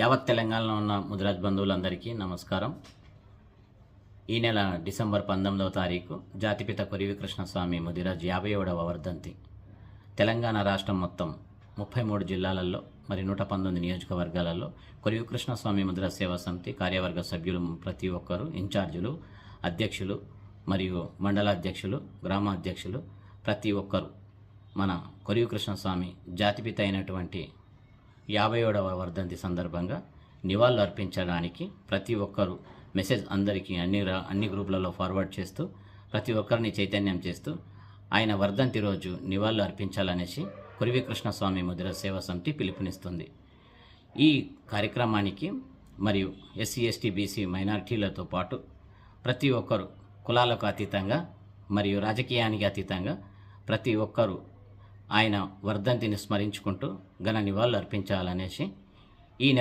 యావత్ తెలంగాణలో ఉన్న ముదిరాజ్ బంధువులందరికీ నమస్కారం. ఈ నెల డిసెంబర్ పంతొమ్మిదవ తారీఖు జాతిపిత కొరివి కృష్ణస్వామి ముదిరాజ్ యాభై ఏడవ వర్ధంతి. తెలంగాణ రాష్ట్రం మొత్తం ముప్పై మూడు జిల్లాలలో మరి నూట పంతొమ్మిది నియోజకవర్గాలలో కొరివి కృష్ణస్వామి ముదిరాజ్ సేవా సమితి కార్యవర్గ సభ్యులు ప్రతి ఒక్కరు ఇన్ఛార్జీలు అధ్యక్షులు మరియు మండలాధ్యక్షులు గ్రామాధ్యక్షులు ప్రతి ఒక్కరు మన కొరివి కృష్ణస్వామి జాతిపిత అయినటువంటి యాభై ఏడవ వర్ధంతి సందర్భంగా నివాళులు అర్పించడానికి ప్రతి ఒక్కరు మెసేజ్ అందరికీ అన్ని రా- అన్ని గ్రూపులలో ఫార్వర్డ్ చేస్తూ ప్రతి ఒక్కరిని చైతన్యం చేస్తూ ఆయన వర్ధంతి రోజు నివాళులు అర్పించాలనేసి కురివి కృష్ణస్వామి ముదిర సేవా సమితి పిలుపునిస్తుంది. ఈ కార్యక్రమానికి మరియు ఎస్సీ ఎస్టీ బీసీ మైనారిటీలతో పాటు ప్రతి ఒక్కరు కులాలకు అతీతంగా మరియు రాజకీయానికి అతీతంగా ప్రతి ఒక్కరూ ఆయన వర్ధంతిని స్మరించుకుంటూ ఘన నివాళులు అర్పించాలనేసి